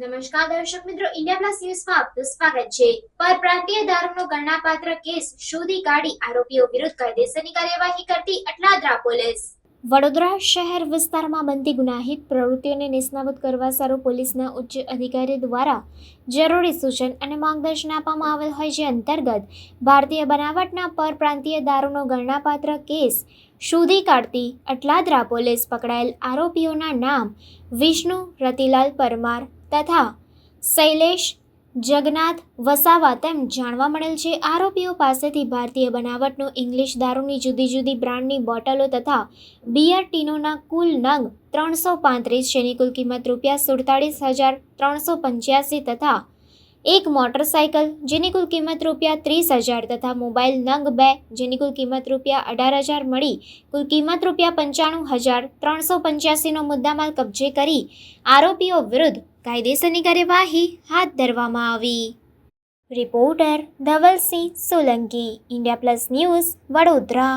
નમસ્કાર દર્શક મિત્રો ઇન્ડિયા પ્લસ ન્યૂઝમાં આપનું સ્વાગત છે. પરપ્રાંતીય દારૂનો ગણનાપાત્ર કેસ શોધી કાઢી આરોપીઓ વિરુદ્ધ કાયદેસરની કાર્યવાહી કરતી અટલાદરા પોલીસ. વડોદરા શહેર વિસ્તારમાં બનતી ગુનાહિત પ્રવૃત્તિઓને નિષ્ણાબૂદ કરવા સારું પોલીસના ઉચ્ચ અધિકારી દ્વારા જરૂરી સૂચન અને માર્ગદર્શન આપવામાં આવેલ હોય જે અંતર્ગત ભારતીય બનાવટના પરપ્રાંતીય દારૂનો ગણનાપાત્ર કેસ શોધી કાઢતી અટલાદરા પોલીસ પકડાયેલ આરોપીઓના નામ વિષ્ણુ રતિલાલ પરમાર તથા શૈલેષ, જગન્નાથ વસાવા તેમ જાણવા મળેલ છે. આરોપીઓ પાસેથી ભારતીય બનાવટનું ઇંગ્લિશ દારૂની જુદી જુદી બ્રાન્ડની બોટલો તથા બિયર ટીનોના કુલ નંગ ત્રણસો પાંત્રીસ જેની કુલ કિંમત રૂપિયા સુડતાળીસ હજાર ત્રણસો પંચ્યાસી તથા એક મોટરસાયકલ, જેની કુલ કિંમત રૂપિયા ત્રીસ હજાર તથા મોબાઈલ નંગ બે, જેની કુલ કિંમત રૂપિયા અઢાર હજાર મળી. કુલ કિંમત રૂપિયા પંચાણું હજાર ત્રણસો પંચ્યાસીનો મુદ્દામાલ કબજે કરી આરોપીઓ વિરુદ્ધ કાયદેસરની કાર્યવાહી હાથ ધરવામાં આવી. Reporter Dhavalsinh Solanki, India plus news Vadodara.